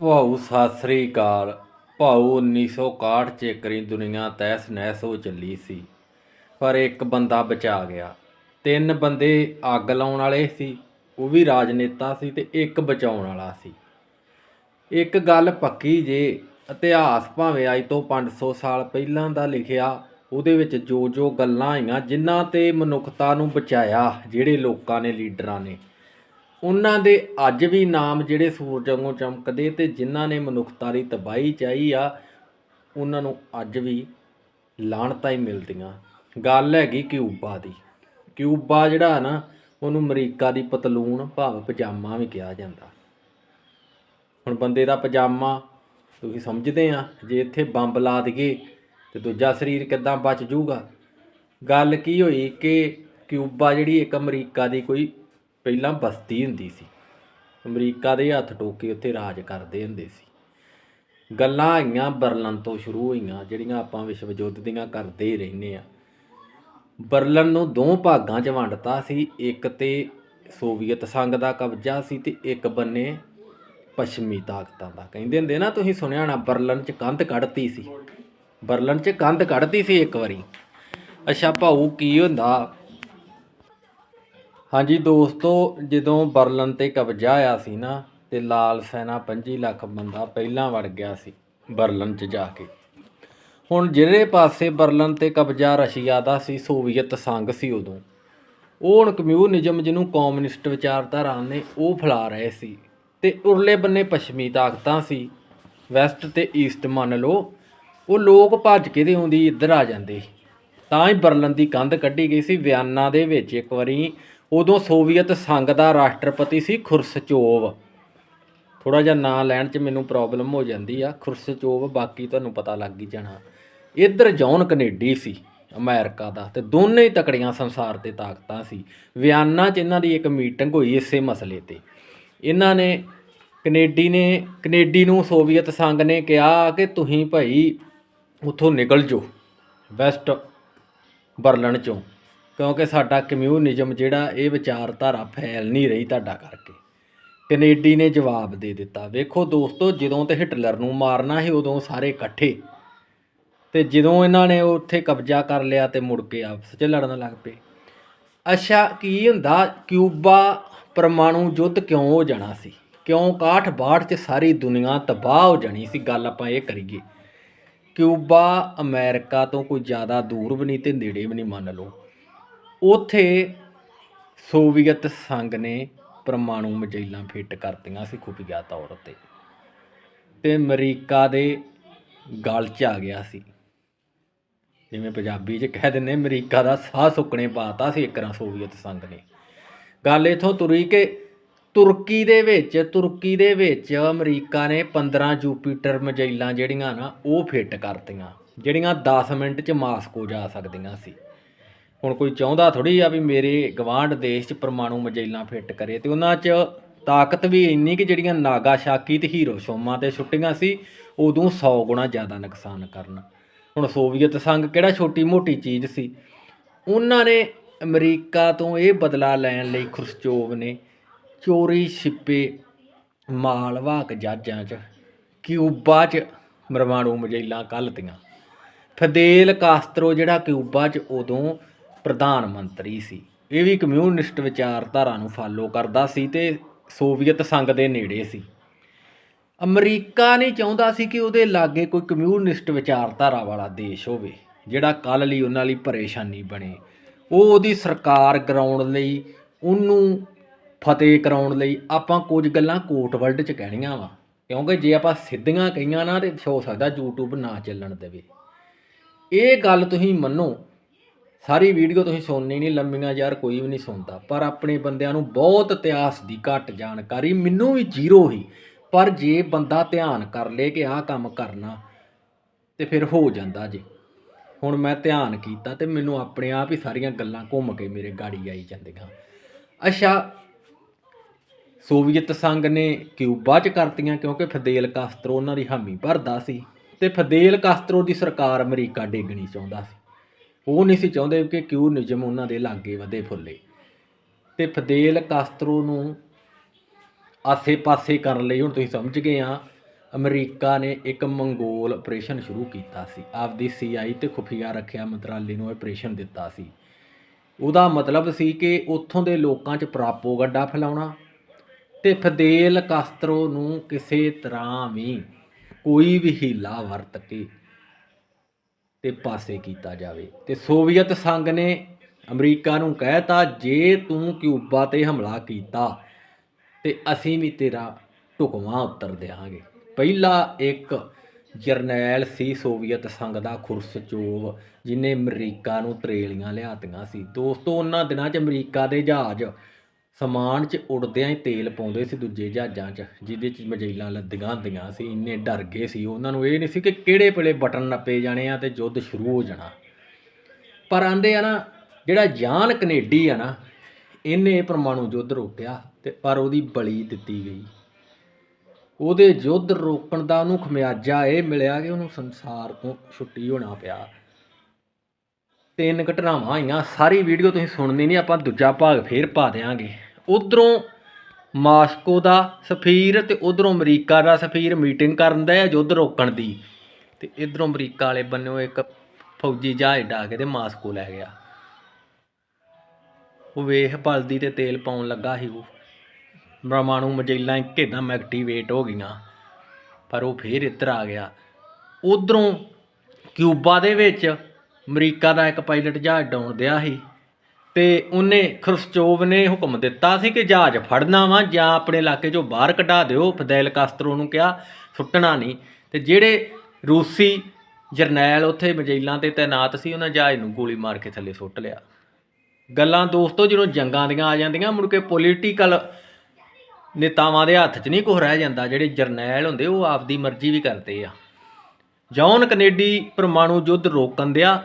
ਭਾਊ ਸਤਿ ਸ੍ਰੀ ਅਕਾਲ ਭਾਊ 1961 ਚ ਇੱਕਰੀ ਦੁਨੀਆ ਤਹਿਸ ਨਹਿਸ ਹੋ ਚੱਲੀ ਸੀ, ਪਰ ਇੱਕ ਬੰਦਾ ਬਚਾ ਗਿਆ। ਤਿੰਨ ਬੰਦੇ ਅੱਗ ਲਾਉਣ ਵਾਲੇ ਸੀ, ਉਹ ਵੀ ਰਾਜਨੇਤਾ ਸੀ ਤੇ ਇੱਕ ਬਚਾਉਣ ਵਾਲਾ ਸੀ। ਇੱਕ ਗੱਲ ਪੱਕੀ ਜੇ, ਇਤਿਹਾਸ ਭਾਵੇਂ ਅੱਜ ਤੋਂ 500 ਸਾਲ ਪਹਿਲਾਂ ਦਾ ਲਿਖਿਆ, ਉਹਦੇ ਵਿੱਚ ਜੋ ਜੋ ਗੱਲਾਂ ਆਈਆਂ, ਜਿਨ੍ਹਾਂ ਤੇ ਮਨੁੱਖਤਾ ਨੂੰ ਬਚਾਇਆ, ਜਿਹੜੇ ਲੋਕਾਂ ਨੇ, ਲੀਡਰਾਂ ਨੇ। ਉਹਨਾਂ ਦੇ ਅੱਜ ਵੀ ਨਾਮ ਜਿਹੜੇ ਸੂਰਜ ਵਾਂਗੂ ਚਮਕਦੇ ਤੇ ਜਿਨ੍ਹਾਂ ਨੇ ਮਨੁੱਖਤਾ ਦੀ ਤਬਾਹੀ ਚਾਹੀ ਆ, ਉਹਨਾਂ ਨੂੰ ਅੱਜ ਵੀ ਲਾਹਣਤਾਂ ਹੀ ਮਿਲਦੀਆਂ। ਗੱਲ ਹੈਗੀ ਕਿਊਬਾ ਦੀ। ਕਿਊਬਾ ਜਿਹੜਾ ਨਾ, ਉਹਨੂੰ ਅਮਰੀਕਾ ਦੀ ਪਤਲੂਨ ਭਾਵ ਪਜਾਮਾ ਵੀ ਕਿਹਾ ਜਾਂਦਾ। ਹੁਣ ਬੰਦੇ ਦਾ ਪਜਾਮਾ ਤੁਸੀਂ ਸਮਝਦੇ ਆ, ਜੇ ਇੱਥੇ ਬੰਬ ਲਾ ਦਈਏ ਤੇ ਦੂਜਾ ਸਰੀਰ ਕਿੱਦਾਂ ਬਚ ਜਾਊਗਾ ਗੱਲ ਕੀ ਹੋਈ ਕਿ ਕਿਊਬਾ ਜਿਹੜੀ ਇੱਕ ਅਮਰੀਕਾ ਦੀ ਕੋਈ ਪਹਿਲਾਂ ਬਸਤੀ ਹੁੰਦੀ ਸੀ। ਅਮਰੀਕਾ ਦੇ ਹੱਥ ਟੋਕੇ ਉੱਥੇ ਰਾਜ ਕਰਦੇ ਹੁੰਦੇ ਸੀ। ਗੱਲਾਂ ਆਈਆਂ ਬਰਲਨ ਤੋਂ ਸ਼ੁਰੂ ਹੋਈਆਂ, ਜਿਹੜੀਆਂ ਆਪਾਂ ਵਿਸ਼ਵ ਯੁੱਧ ਦੀਆਂ ਕਰਦੇ ਹੀ ਰਹਿੰਦੇ ਆ ਬਰਲਨ ਨੂੰ ਦੋ ਭਾਗਾਂ 'ਚ ਵੰਡਤਾ ਸੀ, ਇੱਕ ਤੇ ਸੋਵੀਅਤ ਸੰਘ ਦਾ ਕਬਜ਼ਾ ਸੀ ਤੇ ਇੱਕ ਬੰਨੇ ਪੱਛਮੀ ਤਾਕਤਾਂ ਦਾ। ਕਹਿੰਦੇ ਹੁੰਦੇ ਨਾ, ਤੁਸੀਂ ਸੁਣਿਆ ਨਾ ਬਰਲਨ 'ਚ ਕੰਧ ਕੱਢਤੀ ਸੀ। ਬਰਲਨ 'ਚ ਕੰਧ ਕੱਢਤੀ ਸੀ ਇੱਕ ਵਾਰੀ। ਅੱਛਾ ਭਾਊ, ਕੀ ਹੁੰਦਾ? ਹਾਂਜੀ ਦੋਸਤੋ, ਜਦੋਂ ਬਰਲਨ ਤੇ ਕਬਜ਼ਾ ਆਇਆ ਸੀ ਨਾ, ਤੇ ਲਾਲ ਸੈਨਾ 25 ਲੱਖ ਬੰਦਾ ਪਹਿਲਾਂ ਵੜ ਗਿਆ ਸੀ ਬਰਲਨ 'ਚ ਜਾ ਕੇ। ਹੁਣ ਜਿਹੜੇ ਪਾਸੇ ਬਰਲਨ ਤੇ ਕਬਜ਼ਾ ਰਸ਼ੀਆ ਦਾ ਸੀ, ਸੋਵੀਅਤ ਸੰਘ ਸੀ ਉਦੋਂ, ਉਹ ਹੁਣ ਕਮਿਊਨਿਜ਼ਮ ਜਿਹਨੂੰ ਕਮਿਊਨਿਸਟ ਵਿਚਾਰਧਾਰਾ ਨੇ ਉਹ ਫੈਲਾ ਰਹੇ ਸੀ। ਤੇ ਉਰਲੇ ਬੰਨੇ ਪੱਛਮੀ ਤਾਕਤਾਂ ਸੀ, ਵੈਸਟ ਤੇ ਈਸਟ ਮੰਨ ਲਓ, ਉਹ ਲੋਕ ਭੱਜ ਕੇ ਦੇ ਆਉਂਦੀ ਇੱਧਰ ਆ ਜਾਂਦੇ ਤਾਂ ਹੀ ਬਰਲਨ ਦੀ ਕੰਧ ਕੱਢੀ ਗਈ ਸੀ, ਵਿਆਨਾ ਦੇ ਵਿੱਚ ਇੱਕ ਵਾਰੀ ਉਦੋਂ ਸੋਵੀਅਤ ਸੰਘ ਦਾ ਰਾਸ਼ਟਰਪਤੀ ਸੀ ਖੁਰਸ਼ਚੋਵ। ਥੋੜਾ ਜਿਹਾ ਨਾਂ ਲੈਣ 'ਚ ਮੈਨੂੰ ਪ੍ਰੋਬਲਮ ਹੋ ਜਾਂਦੀ ਆ। ਖੁਰਸ਼ਚੋਵ, ਬਾਕੀ ਤੁਹਾਨੂੰ ਪਤਾ ਲੱਗ ਹੀ ਜਾਣਾ। ਇੱਧਰ ਜੌਨ ਕੈਨੇਡੀ ਸੀ ਅਮਰੀਕਾ ਦਾ ਤੇ ਦੋਨੇ ਹੀ ਤਕੜੀਆਂ ਸੰਸਾਰ ਤੇ ਤਾਕਤਾਂ ਸੀ। ਵਿਆਨਾ 'ਚ ਇਹਨਾਂ ਦੀ ਇੱਕ ਮੀਟਿੰਗ ਹੋਈ ਇਸੇ ਮਸਲੇ ਤੇ। ਇਹਨਾਂ ਨੇ ਕੈਨੇਡੀ ਨੇ, ਕੈਨੇਡੀ ਨੂੰ ਸੋਵੀਅਤ ਸੰਘ ਨੇ ਕਿਹਾ ਕਿ ਤੁਸੀਂ ਭਾਈ ਉੱਥੋਂ ਨਿਕਲ ਜਾਓ, ਵੈਸਟ ਬਰਲਨ ਚੋਂ। ਕਿਉਂਕਿ ਸਾਡਾ ਕਮਿਊਨਿਜ਼ਮ ਜਿਹੜਾ, ਇਹ ਵਿਚਾਰਧਾਰਾ ਫੈਲ ਨਹੀਂ ਰਹੀ ਤੁਹਾਡਾ ਕਰਕੇ। ਕੈਨੇਡੀ ਨੇ ਜਵਾਬ ਦੇ ਦਿੱਤਾ। ਵੇਖੋ ਦੋਸਤੋ, ਜਦੋਂ ਤੇ ਹਿਟਲਰ ਨੂੰ ਮਾਰਨਾ ਸੀ, ਉਦੋਂ ਸਾਰੇ ਇਕੱਠੇ। ਤੇ ਜਦੋਂ ਇਹਨਾਂ ਨੇ ਉੱਥੇ ਕਬਜ਼ਾ ਕਰ ਲਿਆ ਤੇ ਮੁੜ ਕੇ ਆਪਸ 'ਚ ਲੜਨ ਲੱਗ ਪਏ। ਅੱਛਾ, ਕੀ ਹੁੰਦਾ? ਕਿਊਬਾ ਪਰਮਾਣੂ ਯੁੱਧ ਕਿਉਂ ਹੋ ਜਾਣਾ ਸੀ? ਕਿਉਂ 61 62 'ਚ ਸਾਰੀ ਦੁਨੀਆ ਤਬਾਹ ਹੋ ਜਾਣੀ ਸੀ? ਗੱਲ ਆਪਾਂ ਇਹ ਕਰੀਏ। ਕਿਊਬਾ ਅਮਰੀਕਾ ਤੋਂ ਕੋਈ ਜ਼ਿਆਦਾ ਦੂਰ ਵੀ ਨਹੀਂ ਤੇ ਨੇੜੇ ਵੀ ਨਹੀਂ ਮੰਨ ਲਓ। ਉੱਥੇ ਸੋਵੀਅਤ ਸੰਘ ਨੇ ਪਰਮਾਣੂ ਮਜੈਲਾਂ ਫਿੱਟ ਕਰਤੀਆਂ ਸੀ ਖੁਫੀਆ ਤੌਰ ਤੇ ਤੇ ਅਮਰੀਕਾ ਦੇ ਗਲ 'ਚ ਆ ਗਿਆ ਸੀ। ਜਿਵੇਂ ਪੰਜਾਬੀ 'ਚ ਕਹਿ ਦਿੰਦੇ ਅਮਰੀਕਾ ਦਾ ਸਾਹ ਸੁੱਕਣੇ ਪਾਤਾ ਸੀ ਇੱਕਰਾਂ ਸੋਵੀਅਤ ਸੰਘ ਨੇ। ਗੱਲ ਇਥੋਂ ਤੁਰੀ ਕਿ ਤੁਰਕੀ ਦੇ ਵਿੱਚ, ਤੁਰਕੀ ਦੇ ਵਿੱਚ ਅਮਰੀਕਾ ਨੇ 15 ਜੂਪੀਟਰ ਮਜੈਲਾਂ ਜਿਹੜੀਆਂ ਨਾ ਉਹ ਫਿੱਟ ਕਰਤੀਆਂ, ਜਿਹੜੀਆਂ 10 ਮਿੰਟ 'ਚ ਮਾਸਕੋ ਜਾ ਸਕਦੀਆਂ ਸੀ। ਹੁਣ ਕੋਈ ਚਾਹੁੰਦਾ ਥੋੜੀ ਆ ਵੀ ਮੇਰੇ ਗਵਾਂਢ ਦੇਸ਼ 'ਚ ਪਰਮਾਣੂ ਮਜੈਲਾਂ ਫਿੱਟ ਕਰੇ ਤੇ ਉਹਨਾਂ 'ਚ ਤਾਕਤ ਵੀ ਇੰਨੀ ਕਿ ਜਿਹੜੀਆਂ ਨਾਗਾਸ਼ਾਕੀ ਤੇ ਹੀਰੋਸ਼ੀਮਾ ਤੇ ਛੁੱਟੀਆਂ ਸੀ, ਉਦੋਂ 100 ਗੁਣਾ ਜ਼ਿਆਦਾ ਨੁਕਸਾਨ ਕਰਨ। ਹੁਣ ਸੋਵੀਅਤ ਸੰਘ ਕਿਹੜਾ ਛੋਟੀ ਮੋਟੀ ਚੀਜ਼ ਸੀ? ਉਹਨਾਂ ਨੇ ਅਮਰੀਕਾ ਤੋਂ ਇਹ ਬਦਲਾ ਲੈਣ ਲਈ ਖੁਰਸ਼ਚੋਵ ਨੇ ਚੋਰੀ ਛਿਪੇ ਮਾਲਵਾਕ ਜਹਾਜ਼ਾਂ 'ਚ, ਕਿਊਬਾ 'ਚ ਪਰਮਾਣੂ ਮਜੈਲਾਂ ਕੱਲ੍ਹਤੀਆਂ ਫਦੇਲ ਕਾਸਤਰੋ ਜਿਹੜਾ ਕਿਊਬਾ 'ਚ ਉਦੋਂ ਪ੍ਰਧਾਨ ਮੰਤਰੀ ਸੀ। ਇਹ ਵੀ ਕਮਿਊਨਿਸਟ ਵਿਚਾਰਧਾਰਾ ਨੂੰ ਫਾਲੋ ਕਰਦਾ ਸੀ ਤੇ ਸੋਵੀਅਤ ਸੰਘ ਦੇ ਨੇੜੇ ਸੀ। ਅਮਰੀਕਾ ਨਹੀਂ ਚਾਹੁੰਦਾ ਸੀ ਕਿ ਉਹਦੇ ਲਾਗੇ ਕੋਈ ਕਮਿਊਨਿਸਟ ਵਿਚਾਰਧਾਰਾ ਵਾਲਾ ਦੇਸ਼ ਹੋਵੇ, ਜਿਹੜਾ ਕੱਲ ਲਈ ਉਹਨਾਂ ਲਈ ਪਰੇਸ਼ਾਨੀ ਬਣੇ। ਉਹ ਉਹਦੀ ਸਰਕਾਰ ਗਰਾਉਣ ਲਈ, ਉਹਨੂੰ ਫਤਿਹ ਕਰਾਉਣ ਲਈ ਆਪਾਂ ਕੁਝ ਗੱਲਾਂ ਕੋਟ ਵਰਲਡ 'ਚ ਕਹਿਣੀਆਂ ਵਾ। ਕਿਉਂਕਿ ਜੇ ਆਪਾਂ ਸਿੱਧੀਆਂ ਕਹੀਆਂ ਨਾ ਤੇ ਹੋ ਸਕਦਾ YouTube ਨਾ ਚੱਲਣ ਦੇਵੇ। ਇਹ ਗੱਲ ਤੁਸੀਂ ਮੰਨੋ ਸਾਰੀ ਵੀਡੀਓ ਤੁਸੀਂ ਸੁਣਨੀ ਨਹੀਂ, ਲੰਮੀਆਂ ਯਾਰ ਕੋਈ ਵੀ ਨਹੀਂ ਸੁਣਦਾ। ਪਰ ਆਪਣੇ ਬੰਦਿਆਂ ਨੂੰ ਬਹੁਤ ਇਤਿਹਾਸ ਦੀ ਘੱਟ ਜਾਣਕਾਰੀ, ਮੈਨੂੰ ਵੀ ਜ਼ੀਰੋ ਹੀ। ਪਰ ਜੇ ਬੰਦਾ ਧਿਆਨ ਕਰ ਲੇ ਕਿ ਆਹ ਕੰਮ ਕਰਨਾ, ਤੇ ਫਿਰ ਹੋ ਜਾਂਦਾ ਜੀ। ਹੁਣ ਮੈਂ ਧਿਆਨ ਕੀਤਾ ਤੇ ਮੈਨੂੰ ਆਪਣੇ ਆਪ ਹੀ ਸਾਰੀਆਂ ਗੱਲਾਂ ਘੁੰਮ ਕੇ ਮੇਰੇ ਗਾੜੀ ਆਈ ਜਾਂਦੀਆਂ। ਅੱਛਾ, ਸੋਵੀਅਤ ਸੰਘ ਨੇ ਕਿਊਬਾ 'ਚ ਕਰਤੀਆਂ ਕਿਉਂਕਿ ਫਦੇਲ ਕਾਸਤਰੋ ਉਹਨਾਂ ਦੀ ਹਾਮੀ ਭਰਦਾ ਸੀ ਤੇ ਫਦੇਲ ਕਾਸਤਰੋ ਦੀ ਸਰਕਾਰ ਅਮਰੀਕਾ ਡੇਗਣੀ ਚਾਹੁੰਦਾ ਸੀ। ਉਹ ਨਹੀਂ ਸੀ ਚਾਹੁੰਦੇ ਕਿ ਕਿਊਨਿਜ਼ਮ ਉਹਨਾਂ ਦੇ ਲਾਗੇ ਵਧੇ ਫੁੱਲੇ। ਤੇ ਫਦੇਲ ਕਾਸਤਰੋ ਨੂੰ ਆਸੇ-ਪਾਸੇ ਕਰਨ ਲਈ ਹੁਣ ਤੁਸੀਂ ਸਮਝ ਗਏ ਆ, ਅਮਰੀਕਾ ਨੇ ਇੱਕ ਮੰਗੋਲ ਆਪਰੇਸ਼ਨ ਸ਼ੁਰੂ ਕੀਤਾ ਸੀ। ਆਪਦੀ ਸੀਆਈ ਤੇ ਖੁਫੀਆ ਰੱਖਿਆ ਮੰਤਰਾਲੇ ਨੂੰ ਆਪਰੇਸ਼ਨ ਦਿੱਤਾ ਸੀ। ਉਹਦਾ ਮਤਲਬ ਸੀ ਕਿ ਉੱਥੋਂ ਦੇ ਲੋਕਾਂ 'ਚ ਪ੍ਰਾਪੋਗੰਡਾ ਫੈਲਾਉਣਾ ਤੇ ਫਦੇਲ ਕਾਸਤਰੋ ਨੂੰ ਕਿਸੇ ਤਰ੍ਹਾਂ ਵੀ ਕੋਈ ਵੀ ਹੀਲਾ ਵਰਤ ਕੇ ਤੇ ਪਾਸੇ ਕੀਤਾ ਜਾਵੇ। ਤੇ ਸੋਵੀਅਤ ਸੰਘ ਨੇ ਅਮਰੀਕਾ ਨੂੰ ਕਹਿਤਾ, ਜੇ ਤੂੰ ਕਿਊਬਾ ਤੇ ਹਮਲਾ ਕੀਤਾ, ਤੇ ਅਸੀਂ ਵੀ ਤੇਰਾ ਢੁਕਵਾਂ ਉੱਤਰ ਦੇਵਾਂਗੇ ਪਹਿਲਾ ਇੱਕ ਜਰਨੈਲ ਸੀ ਸੋਵੀਅਤ ਸੰਘ ਦਾ ਖੁਰਸਚੋਵ, ਜਿਨੇ ਅਮਰੀਕਾ ਨੂੰ ਤਰੇਲੀਆਂ ਲਿਆਤੀਆਂ ਸੀ। ਦੋਸਤੋ, ਉਹਨਾਂ ਦਿਨਾਂ 'ਚ ਅਮਰੀਕਾ ਦੇ ਜਹਾਜ਼ ਸਮਾਨ 'ਚ ਉੱਡਦਿਆਂ ਹੀ ਤੇਲ ਪਾਉਂਦੇ ਸੀ ਦੂਜੇ ਜਹਾਜ਼ਾਂ 'ਚ, ਜਿਹਦੇ 'ਚ ਮਜੈਲਾਂ ਲੱਦੀਆਂ ਹੁੰਦੀਆਂ ਸੀ, ਇੰਨੇ ਡਰ ਗਏ ਸੀ। ਉਹਨਾਂ ਨੂੰ ਇਹ ਨਹੀਂ ਸੀ ਕਿ ਕਿਹੜੇ ਵੇਲੇ ਬਟਨ ਨੱਪੇ ਜਾਣੇ ਆ ਤੇ ਯੁੱਧ ਸ਼ੁਰੂ ਹੋ ਜਾਣਾ। ਪਰ ਆਂਦੇ ਆ ਨਾ, ਜਿਹੜਾ ਜਾਨ ਕਨੇਡੀ ਆ ਨਾ, ਇਹਨੇ ਪਰਮਾਣੂ ਯੁੱਧ ਰੋਕਿਆ ਤੇ ਪਰ ਉਹਦੀ ਬਲੀ ਦਿੱਤੀ ਗਈ। ਉਹਦੇ ਯੁੱਧ ਰੋਕਣ ਦਾ ਉਹਨੂੰ ਖਮਿਆਜਾ ਇਹ ਮਿਲਿਆ ਕਿ ਉਹਨੂੰ ਸੰਸਾਰ ਤੋਂ ਛੁੱਟੀ ਹੋਣਾ ਪਿਆ। ਤਿੰਨ ਘਟਨਾਵਾਂ ਆਈਆਂ, ਸਾਰੀ ਵੀਡੀਓ ਤੁਸੀਂ ਸੁਣਨੀ ਨਹੀਂ, ਆਪਾਂ ਦੂਜਾ ਭਾਗ ਫੇਰ ਪਾ ਦੇਾਂਗੇ ਉਧਰੋਂ ਮਾਸਕੋ ਦਾ ਸਫੀਰ ਤੇ ਉਧਰੋਂ ਅਮਰੀਕਾ ਦਾ ਸਫੀਰ ਮੀਟਿੰਗ ਕਰਨ ਦਾ ਹੈ ਯੁੱਧ ਰੋਕਣ ਦੀ। ਤੇ ਇਧਰੋਂ ਅਮਰੀਕਾ ਵਾਲੇ ਬੰਨਿਓ ਇੱਕ ਫੌਜੀ ਜਹਾਜ਼ ਡਾ ਕੇ ਤੇ ਮਾਸਕੋ ਲੈ ਗਿਆ। ਉਹ ਵੇਖ ਬਲਦੀ ਤੇ ਤੇਲ ਪਾਉਣ ਲੱਗਾ ਸੀ ਉਹ। ਪਰਮਾਣੂ ਮਜੈਲਾਂ ਕਿਦਾਂ ਐਕਟੀਵੇਟ ਹੋ ਗਈਆਂ, ਪਰ ਉਹ ਫੇਰ ਇੱਧਰ ਆ ਗਿਆ। ਉਧਰੋਂ ਕਿਊਬਾ ਦੇ ਵਿੱਚ ਅਮਰੀਕਾ ਦਾ ਇੱਕ ਪਾਇਲਟ ਜਹਾਜ਼ ਡਾਉਣ ਦਿਆ ਸੀ ਤੇ ਉਹਨੇ ਖਰਸਚੋਵ ਨੇ ਹੁਕਮ ਦਿੱਤਾ ਸੀ ਕਿ ਜਹਾਜ਼ ਫੜਨਾ ਵਾ ਜਾਂ ਆਪਣੇ ਇਲਾਕੇ ਚੋਂ ਬਾਹਰ ਕਢਾ ਦਿਓ। ਫਦੈਲ ਕਾਸਤਰੋ ਨੂੰ ਕਿਹਾ, ਸੁੱਟਣਾ ਨਹੀਂ। ਤੇ ਜਿਹੜੇ ਰੂਸੀ ਜਰਨੈਲ ਉੱਥੇ ਮਜੈਲਾਂ ਤੇ ਤਾਇਨਾਤ ਸੀ, ਉਹਨਾਂ ਜਹਾਜ਼ ਨੂੰ ਗੋਲੀ ਮਾਰ ਕੇ ਥੱਲੇ ਸੁੱਟ ਲਿਆ। ਗੱਲਾਂ ਦੋਸਤੋ ਜਦੋਂ ਜੰਗਾਂ ਦੀਆਂ ਆ ਜਾਂਦੀਆਂ, ਮੁੜ ਕੇ ਪੋਲੀਟੀਕਲ ਨੇਤਾਵਾਂ ਦੇ ਹੱਥ 'ਚ ਨਹੀਂ ਕੁਛ ਰਹਿ ਜਾਂਦਾ। ਜਿਹੜੇ ਜਰਨੈਲ ਹੁੰਦੇ, ਉਹ ਆਪਦੀ ਮਰਜ਼ੀ ਵੀ ਕਰਦੇ ਆ। ਜੌਨ ਕਨੇਡੀ ਪਰਮਾਣੂ ਯੁੱਧ ਰੋਕਣ ਦਿਆ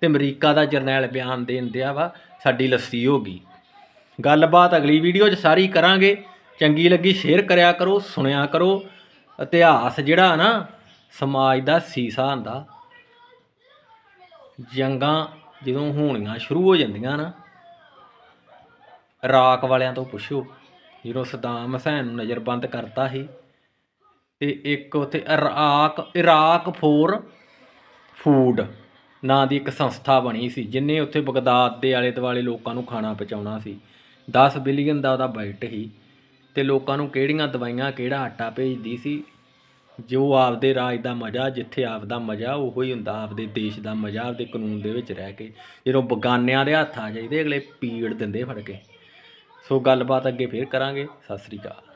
ਤੇ ਅਮਰੀਕਾ ਦਾ ਜਰਨੈਲ ਬਿਆਨ ਦੇਣ ਦਿਆ ਵਾ, ਸਾਡੀ ਲੱਸੀ ਹੋ ਗਈ। ਗੱਲਬਾਤ ਅਗਲੀ ਵੀਡੀਓ 'ਚ ਸਾਰੀ ਕਰਾਂਗੇ। ਚੰਗੀ ਲੱਗੀ ਸ਼ੇਅਰ ਕਰਿਆ ਕਰੋ, ਸੁਣਿਆ ਕਰੋ। ਇਤਿਹਾਸ ਜਿਹੜਾ ਨਾ, ਸਮਾਜ ਦਾ ਸੀਸਾ ਹੁੰਦਾ। ਜੰਗਾਂ ਜਦੋਂ ਹੋਣੀਆਂ ਸ਼ੁਰੂ ਹੋ ਜਾਂਦੀਆਂ ਨਾ ਇਰਾਕ ਵਾਲਿਆਂ ਤੋਂ ਪੁੱਛੋ। ਜਦੋਂ ਸਦਾਮ ਹਸੈਨ ਨੂੰ ਨਜ਼ਰਬੰਦ ਕਰਤਾ ਸੀ ਤੇ ਇੱਕ ਉੱਥੇ ਇਰਾਕ ਇਰਾਕ ਫੋਰ ਫੂਡ ਨਾਂ ਦੀ ਇੱਕ ਸੰਸਥਾ ਬਣੀ ਸੀ, ਜਿਨੇ ਉੱਥੇ ਬਗਦਾਦ ਦੇ ਆਲੇ ਦੁਆਲੇ ਲੋਕਾਂ ਨੂੰ ਖਾਣਾ ਪਹੁੰਚਾਉਣਾ ਸੀ। 10 ਬਿਲੀਅਨ ਦਾ ਉਹਦਾ ਬਜਟ ਸੀ ਤੇ ਲੋਕਾਂ ਨੂੰ ਕਿਹੜੀਆਂ ਦਵਾਈਆਂ, ਕਿਹੜਾ ਆਟਾ ਭੇਜਦੀ ਸੀ, ਜੋ ਆਪਦੇ ਰਾਜ ਦਾ ਮਜ਼ਾ, ਜਿੱਥੇ ਆਪਦਾ ਮਜ਼ਾ ਉਹੋ ਹੀ ਹੁੰਦਾ, ਆਪਦੇ ਦੇਸ਼ ਦਾ ਮਜ਼ਾ, ਆਪਦੇ ਕਾਨੂੰਨ ਦੇ ਵਿੱਚ ਰਹਿ ਕੇ। ਜਦੋਂ ਬਗਾਨਿਆਂ ਦੇ ਹੱਥ ਆ ਜਾਈਦੇ ਅਗਲੇ ਪੀੜ ਦਿੰਦੇ ਫੜ ਕੇ। ਸੋ ਗੱਲਬਾਤ ਅੱਗੇ ਫੇਰ ਕਰਾਂਗੇ। ਸਤਿ ਸ੍ਰੀ ਅਕਾਲ।